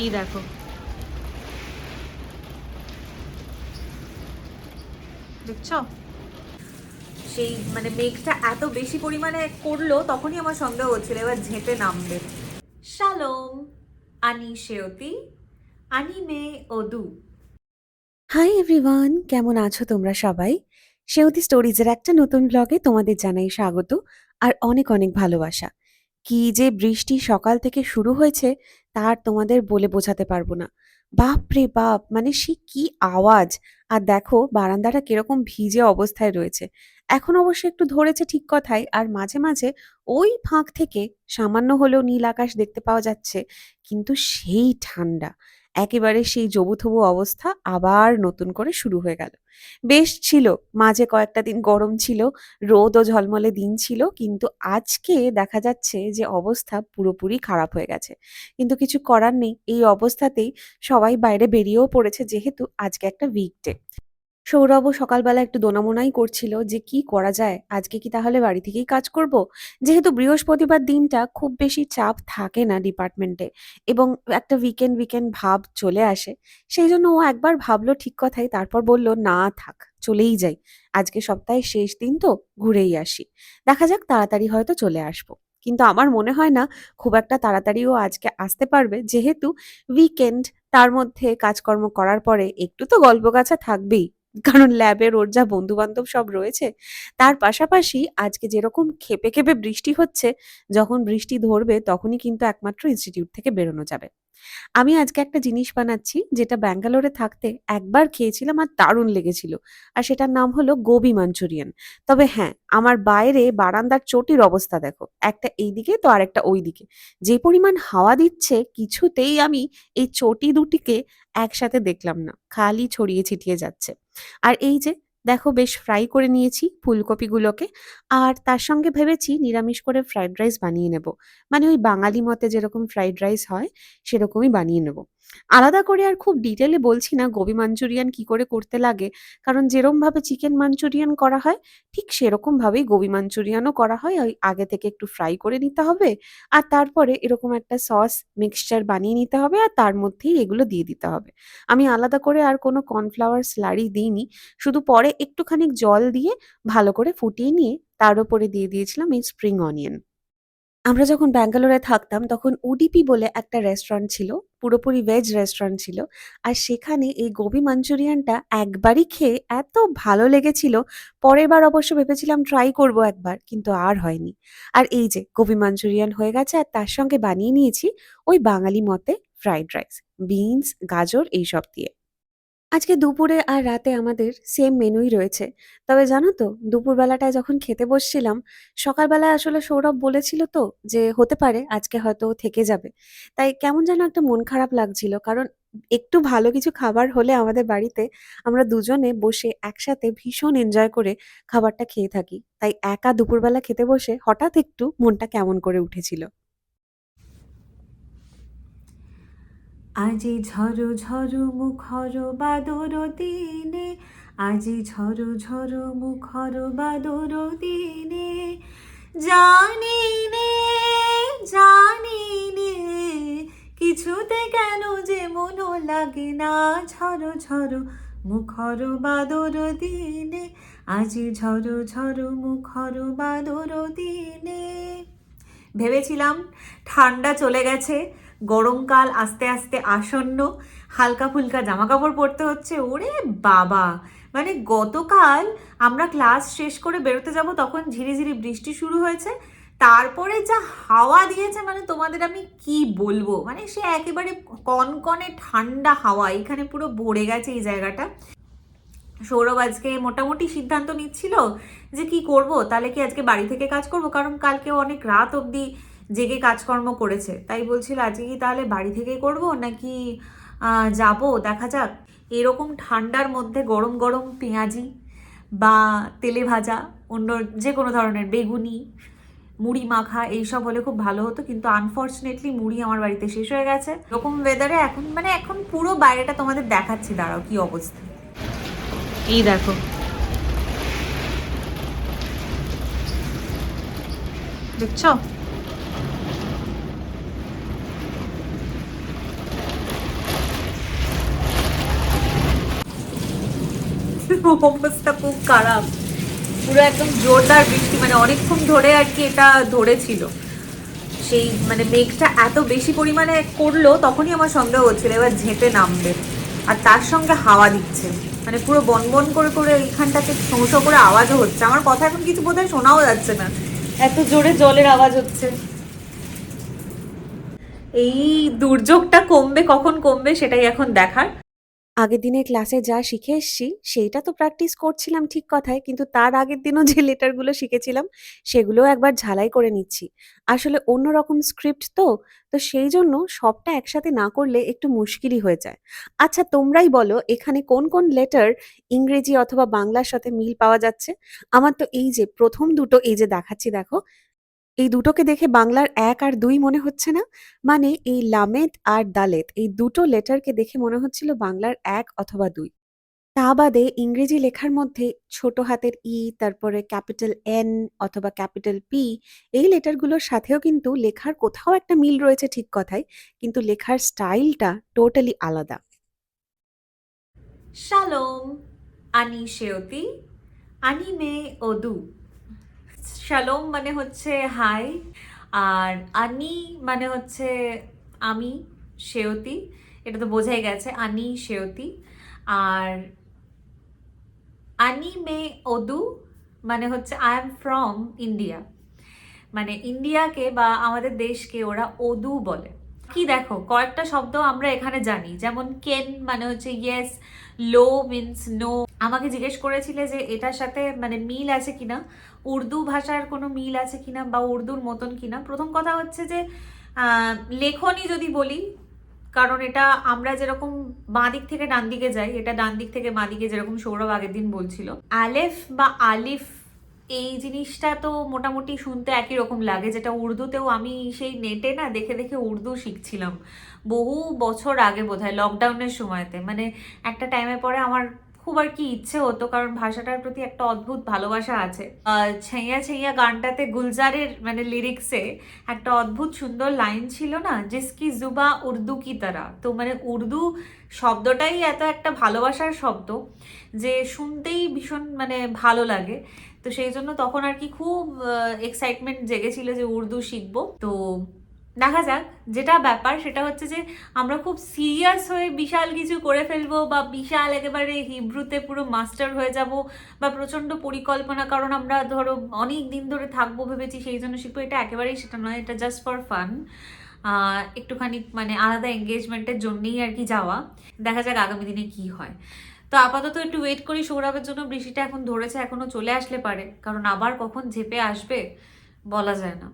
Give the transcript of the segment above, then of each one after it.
এই দেখো। দেখছ? সেই মানে মেঘটা এত বেশি পরিমাণে করল, তখনই আমার সন্দেহ হচ্ছিল, এবার ঝেঁপে নামবে। শালোম আনি শেয়তি আনি মে ওদু হাই এভরিওয়ান কেমন আছো তোমরা সবাই? সেওতি স্টোরিজের একটা নতুন ব্লগে তোমাদের জানাই স্বাগত, আর অনেক অনেক ভালোবাসা। কি যে বৃষ্টি সকাল থেকে শুরু হয়েছে, তার তোমাদের বলে বোঝাতে পারব না। বাপ রে বাপ মানে সে কি আওয়াজ? আর দেখো, বারান্দাটা কীরকম ভিজে অবস্থায় রয়েছে। এখন অবশ্য একটু ধরেছে ঠিক কথাই, আর মাঝে মাঝে ওই ফাঁক থেকে সামান্য হলেও নীল আকাশ দেখতে পাওয়া যাচ্ছে, কিন্তু সেই ঠান্ডা। একেবারে সেই জবুথবু অবস্থা আবার নতুন করে শুরু হয়ে গেল। বেশ ছিল, মাঝে কয়েকটা দিন গরম ছিল, রোদ ও ঝলমলে দিন ছিল, কিন্তু আজকে দেখা যাচ্ছে যে অবস্থা পুরোপুরি খারাপ হয়ে গেছে। কিন্তু কিছু করার নেই, এই অবস্থাতেই সবাই বাইরে বেরিয়েও পড়েছে, যেহেতু আজকে একটা উইকডে সৌরভও সকালবেলা একটু দোনামোনাই করছিল যে, কি করা যায়? আজকে কি তাহলে বাড়ি থেকেই কাজ করব? যেহেতু বৃহস্পতিবার দিনটা খুব বেশি চাপ থাকে না ডিপার্টমেন্টে এবং একটা উইকেন্ড উইকেন্ড ভাব চলে আসে, সেই জন্য ও একবার ভাবলো ঠিক কথাই, তারপর বলল, না, থাক, চলেই যাই। আজকে সপ্তাহের শেষ দিন তো, ঘুরেই আসি। দেখা যাক, তাড়াতাড়ি হয়তো চলে আসব। কিন্তু আমার মনে হয় না, খুব একটা তাড়াতাড়িও আজকে আসতে পারবে, যেহেতু উইকেন্ড তার মধ্যে কাজকর্ম করার পরে একটু তো গল্প গাছা থাকবেই। কারণ ল্যাবের ওর যা বন্ধু বান্ধব সব রয়েছে, তার পাশাপাশি আজকে যেরকম খেপে খেপে বৃষ্টি হচ্ছে, যখন বৃষ্টি ধরবে তখনই কিন্তু একমাত্র ইনস্টিটিউট থেকে বেরোনো যাবে। আমি আজকে একটা জিনিস বানাচ্ছি, যেটা ব্যাঙ্গালোরে থাকতে একবার খেয়েছিলাম আর দারুণ লেগেছিল। আর সেটার নাম হলো গোবি মাঞ্চুরিয়ান। তবে হ্যাঁ আমার বাইরে বারান্দার চটির অবস্থা দেখো। একটা এইদিকে তো আর আরেকটা ওইদিকে। যে পরিমাণ হাওয়া দিচ্ছে, কিছুতেই আমি এই চটি দুটিকে একসাথে দেখলাম না। খালি ছড়িয়ে ছিটিয়ে যাচ্ছে। আর এই যে দেখো বেশ ফ্রাই করে নিয়েছি ফুলকপিগুলোকে, আর তার সঙ্গে ভেবেছি নিরামিষ করে ফ্রাইড রাইস বানিয়ে নেব। মানে ওই বাঙালি মতে যেরকম ফ্রাইড রাইস হয়, সেরকমই বানিয়ে নেব। আলাদা করে আর খুব ডিটেলে বলছি না গোবি মাঞ্চুরিয়ান কি করে করতে লাগে। কারণ যেরকম ভাবে চিকেন মাঞ্চুরিয়ান করা হয়, ঠিক সেরকম ভাবেই গোবি মাঞ্চুরিয়ানও করা হয়। ওই আগে থেকে একটু ফ্রাই করে নিতে হবে আর তারপরে এরকম একটা সস মিক্সচার বানিয়ে নিতে হবে আর তার মধ্যেই এগুলো দিয়ে দিতে হবে। আমি আলাদা করে আর কোনো কর্নফ্লাওয়ার স্লারি দিইনি। শুধু পরে একটুখানি জল দিয়ে ভালো করে ফুটিয়ে নিয়ে তার উপরে দিয়ে দিয়েছিলাম এই স্প্রিং অনিয়ন আমরা যখন ব্যাঙ্গালোরে থাকতাম, তখন উডিপি বলে একটা রেস্টুরেন্ট ছিল, পুরোপুরি ভেজ রেস্টুরেন্ট ছিল। আর সেখানে এই গোবি মাঞ্চুরিয়ানটা একবারই খেয়ে এত ভালো লেগেছিল, পরের বার অবশ্য ভেবেছিলাম ট্রাই করব একবার, কিন্তু আর হয়নি। আর এই যে গোবি মাঞ্চুরিয়ান হয়ে গেছে, আর তার সঙ্গে বানিয়ে নিয়েছি ওই বাঙালি মতে ফ্রাইড রাইস বিনস গাজর, এইসব দিয়ে। আজকে দুপুরে আর রাতে আমাদের সেম মেনুই রয়েছে। তবে জানো তো, দুপুরবেলাটায় যখন খেতে বসছিলাম, সকালবেলায় আসলে সৌরভ বলেছিল তো যে, হতে পারে, আজকে হয়তো থেকে যাবে। তাই কেমন যেন একটা মন খারাপ লাগছিল, কারণ একটু ভালো কিছু খাবার হলে আমাদের বাড়িতে আমরা দুজনে বসে একসাথে ভীষণ এনজয় করে খাবারটা খেয়ে থাকি। তাই একা দুপুরবেলা খেতে বসে হঠাৎ একটু মনটা কেমন করে উঠেছিল। আজি ঝরো ঝরো মুখর বাদর দিনে, আজি ঝরো ঝরো মুখর বাদর দিনে। জানি নে জানি নে, কিছুতে কেন যে মন লাগে না। ঝরো ঝরো মুখর বাদর দিনে, আজি ঝরো ঝরো মুখর বাদর দিনে। ভেবেছিলাম ঠান্ডা চলে গেছে গরমকাল আস্তে আস্তে আসন্ন, হালকা ফুলকা জামা কাপড় পরতে হচ্ছে, ওরে বাবা। মানে গতকাল আমরা ক্লাস শেষ করে বেরোতে যাব, তখন ঝিরিঝিরি বৃষ্টি শুরু হয়েছে। তারপরে যা হাওয়া দিয়েছে মানে তোমাদের আমি কি বলব? মানে সে একেবারে কনকনে ঠান্ডা হাওয়া, এখানে পুরো ভরে গেছে এই জায়গাটা। সৌরভ আজকে মোটামুটি সিদ্ধান্ত নিচ্ছিল যে কি করব, তাহলে কি আজকে বাড়ি থেকে কাজ করব? কারণ কালকে অনেক রাত অবধি জেগে কাজকর্ম করেছে। তাই বলছিল, আজকে কি তাহলে বাড়ি থেকেই করব নাকি যাব? দেখা যাক। এরকম ঠান্ডার মধ্যে গরম গরম পেঁয়াজি বা তেলে ভাজা, অন্য যে কোনো ধরনের বেগুনি, মুড়ি মাখা, এইসব হলে খুব ভালো হতো। কিন্তু আনফর্চুনেটলি মুড়ি আমার বাড়িতে শেষ হয়ে গেছে। এরকম ওয়েদারে এখন মানে এখন পুরো বাইরেটা তোমাদের দেখাচ্ছি। দাঁড়াও, কি অবস্থা। এই দেখো। দেখছ? অবস্থা খুব খারাপ। পুরো একদম জোরদার বৃষ্টি মানে অনেকক্ষণ ধরে আর কি এটা ধরেছিল। সেই মানে মেঘটা এত বেশি পরিমাণে করল, তখনই আমার সন্দেহ হচ্ছিল, এবার ঝেঁপে নামবে। আর তার সঙ্গে হাওয়া দিচ্ছে। মানে পুরো বন বন করে করে এইখানটাতে শোঁ করে আওয়াজও হচ্ছে। আমার কথা এখন কিছু বোধহয় শোনাও যাচ্ছে না। এত জোরে জলের আওয়াজ হচ্ছে। এই দুর্যোগটা কমবে, কখন কমবে সেটাই এখন দেখার। আগের দিনের ক্লাসে যা শিখে এসছি, সেইটা তো প্র্যাকটিস করছিলাম ঠিক কথায়, কিন্তু তার আগের দিনও যে লেটারগুলো শিখেছিলাম সেগুলোও একবার ঝালাই করে নিচ্ছি। আসলে অন্যরকম স্ক্রিপ্ট তো তো সেই জন্য সবটা একসাথে না করলে একটু মুশকিলই হয়ে যায়। আচ্ছা তোমরাই বলো, এখানে কোন কোন লেটার ইংরেজি অথবা বাংলার সাথে মিল পাওয়া যাচ্ছে? আমার তো এই যে প্রথম দুটো এই যে দেখাচ্ছি, দেখো এই দুটোকে দেখে বাংলার এক আর দুই মনে হচ্ছে না? মানে এই লামেদ আর দালেত, এই দুটো লেটারকে দেখে মনে হচ্ছিল বাংলার এক অথবা দুই। তা বাদে ইংরেজি লেখার মধ্যে ছোট হাতের ই, তারপরে ক্যাপিটাল এন অথবা ক্যাপিটাল পি, এই লেটারগুলোর সাথেও কিন্তু লেখার কোথাও একটা মিল রয়েছে ঠিক কথাই কিন্তু লেখার স্টাইলটা টোটালি আলাদা। শালোম আনি শেয়তি আনি মে ওদু শালোম মানে হচ্ছে হাই, আর আনি মানে হচ্ছে আমি শেয়তি এটা তো বোঝাই গেছে, আনি শেয়তি আর আনি মে ওদু মানে হচ্ছে আই এম ফ্রম ইন্ডিয়া মানে ইন্ডিয়াকে বা আমাদের দেশকে ওরা ওদু বলে। কি দেখো, কয়েকটা শব্দ আমরা এখানে জানি, যেমন কেন মানে হচ্ছে ইয়েস লো মিন্স নো আমাকে জিজ্ঞেস করেছিলে যে এটার সাথে মানে মিল আছে কিনা। উর্দু ভাষার কোনো মিল আছে কিনা বা উর্দুর মতন কিনা? প্রথম কথা হচ্ছে যে আহ, লেখনী যদি বলি কারণ এটা আমরা যেরকম বাঁ দিক থেকে ডান দিকে যাই এটা ডান দিক থেকে বাঁ দিকে যেরকম সৌরভ আগের দিন বলছিল। আলেফ বা আলিফ এই জিনিসটা তো মোটামুটি শুনতে একই রকম লাগে যেটা উর্দুতেও আমি সেই নেটে না দেখে দেখে উর্দু শিখছিলাম। বহু বছর আগে বোধহয় লকডাউনের সময়তে। মানে একটা টাইমে পরে আমার খুব আর কি ইচ্ছে হতো কারণ ভাষাটার প্রতি একটা অদ্ভুত ভালোবাসা আছে। আহ, ছেইয়া ছেইয়া গানটাতে গুলজারের মানে লিরিক্সে একটা অদ্ভুত সুন্দর লাইন ছিল না জিসকি জুবা উর্দু কি তারা? তো মানে উর্দু শব্দটাই এত একটা ভালোবাসার শব্দ যে শুনতেই ভীষণ মানে ভালো লাগে। তো সেই জন্য তখন আর কি খুব এক্সাইটমেন্ট জেগেছিল যে উর্দু শিখব। তো দেখা যাক, যেটা ব্যাপার সেটা হচ্ছে যে আমরা খুব সিরিয়াস হয়ে বিশাল কিছু করে ফেলব বা বিশাল একেবারে হিব্রুতে পুরো মাস্টার হয়ে যাব বা প্রচণ্ড পরিকল্পনা, কারণ আমরা ধরো অনেক দিন ধরে থাকব ভেবেছি সেই জন্য শিখব এটা একেবারেই সেটা নয়, এটা জাস্ট ফর ফান একটুখানি মানে আলাদা এঙ্গেজমেন্টের জন্যেই আর কি যাওয়া। দেখা যাক আগামী দিনে কি হয়। তো আপাতত একটু ওয়েট করি সৌরভের জন্য, বৃষ্টিটা এখন ধরেছে, এখনও চলে আসলে পারে, কারণ আবার কখন ঝেপে আসবে বলা যায় না।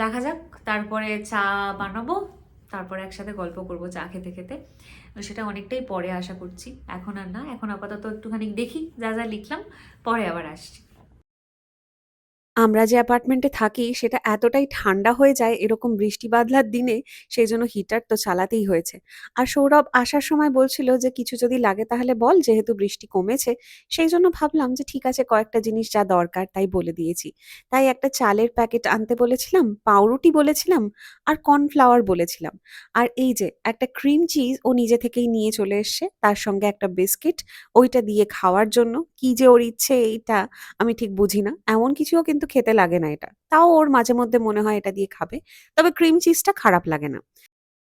দেখা যাক, তারপরে চা বানাবো, তারপরে একসাথে গল্প করব চা খেতে খেতে। সেটা অনেকটাই পরে আশা করছি। এখন আর না, এখন আপাতত একটুখানি দেখি, যা যা লিখলাম, পরে আবার আসছি। আমরা যে অ্যাপার্টমেন্টে থাকি, সেটা এতটাই ঠান্ডা হয়ে যায় এরকম বৃষ্টি বাদলার দিনে, সেই জন্য হিটার তো চালাতেই হয়েছে। আর সৌরভ আসার সময় বলছিল যে, কিছু যদি লাগে তাহলে বল, যেহেতু বৃষ্টি কমেছে। সেই জন্য ভাবলাম যে, ঠিক আছে, কয়েকটা জিনিস যা দরকার, তাই বলে দিয়েছি। তাই একটা চালের প্যাকেট আনতে বলেছিলাম, পাউরুটি বলেছিলাম, আর কর্নফ্লাওয়ার বলেছিলাম। আর এই যে, একটা ক্রিম চিজ ও নিজে থেকেই নিয়ে চলে এসছে, তার সঙ্গে একটা বিস্কিট ওইটা দিয়ে খাওয়ার জন্য। কি যে ওর ইচ্ছে এইটা, আমি ঠিক বুঝি না এমন কিছুও কিন্তু খেতে লাগে না এটা। তাও ওর মাঝে মধ্যে মনে হয় এটা দিয়ে খাবে। তবে ক্রিম চিজটা খারাপ লাগে না।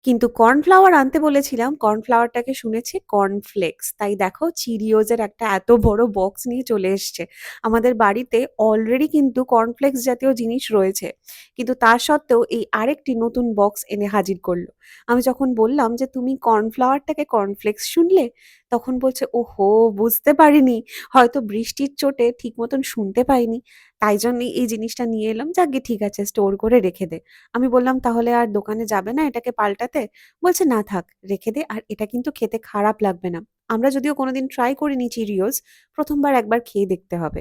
কিন্তু কর্নফ্লাওয়ার আনতে বলেছিলাম কর্নফ্লাওয়ারটাকে শুনেছি কর্নফ্লেক্স তাই দেখো চিরিওজের একটা এত বড় বক্স নিয়ে চলে এসছে। আমাদের বাড়িতে অলরেডি কিন্তু কর্নফ্লেক্স জাতীয় জিনিস রয়েছে। কিন্তু তা সত্ত্বেও এই আরেকটি নতুন বক্স এনে হাজির করল। আমি যখন বললাম যে, তুমি কর্নফ্লাওয়ারটাকে কর্নফ্লেক্স শুনলে? তখন বলছে, ওহো, বুঝতে পারিনি। হয়তো বৃষ্টির চোটে ঠিক মতন শুনতে পাইনি। তাই জন্যই এই জিনিসটা নিয়ে এলাম। যাকগে ঠিক আছে, স্টোর করে রেখে দে। আমি বললাম, তাহলে আর দোকানে যাবে না এটাকে পাল্টাতে? বলছে, না থাক, রেখে দে। আর এটা কিন্তু খেতে খারাপ লাগবে না। আমরা যদিও কোনোদিন ট্রাই করিনি চিরিওস প্রথমবার একবার খেয়ে দেখতে হবে।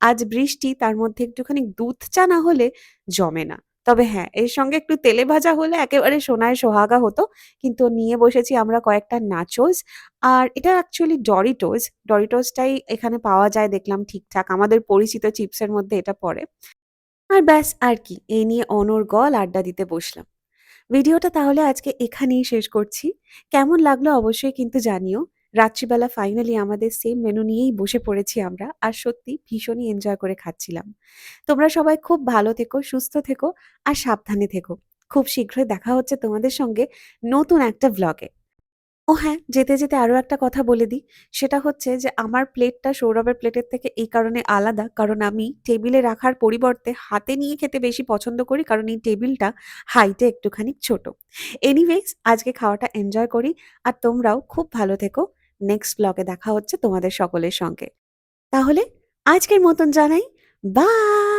আজ বৃষ্টি, তার মধ্যে একটুখানি দুধ চা না হলে জমে না। তবে হ্যাঁ এর সঙ্গে একটু তেলে ভাজা হলে একেবারে সোনায় সোহাগা হতো। কিন্তু নিয়ে বসেছি আমরা কয়েকটা নাচোস আর এটা অ্যাকচুয়ালি ডরিটোস ডরিটোসটাই এখানে পাওয়া যায় দেখলাম ঠিকঠাক। আমাদের পরিচিত চিপসের মধ্যে এটা পড়ে। আর ব্যাস, আর কি। এই নিয়ে অনর্গল আড্ডা দিতে বসলাম। ভিডিওটা তাহলে আজকে এখানেই শেষ করছি। কেমন লাগল অবশ্যই কিন্তু জানিও। রাত্রিবেলা ফাইনালি আমাদের সেম মেনু নিয়েই বসে পড়েছি আমরা, আর সত্যি ভীষণই এনজয় করে খাচ্ছিলাম। তোমরা সবাই খুব ভালো থেকো, সুস্থ থেকো, আর সাবধানে থেকো। খুব শীঘ্রই দেখা হচ্ছে তোমাদের সঙ্গে নতুন একটা ভ্লগে ও হ্যাঁ যেতে যেতে আরও একটা কথা বলে দিই। সেটা হচ্ছে যে আমার প্লেটটা সৌরভের প্লেটের থেকে এই কারণে আলাদা, কারণ আমি টেবিলে রাখার পরিবর্তে হাতে নিয়ে খেতে বেশি পছন্দ করি, কারণ এই টেবিলটা হাইটে একটুখানি ছোট। এনিওয়েজ আজকে খাওয়াটা এনজয় করি, আর তোমরাও খুব ভালো থেকো। নেক্সট ব্লগে দেখা হচ্ছে তোমাদের সকলের সঙ্গে। তাহলে আজকের মতন জানাই বাই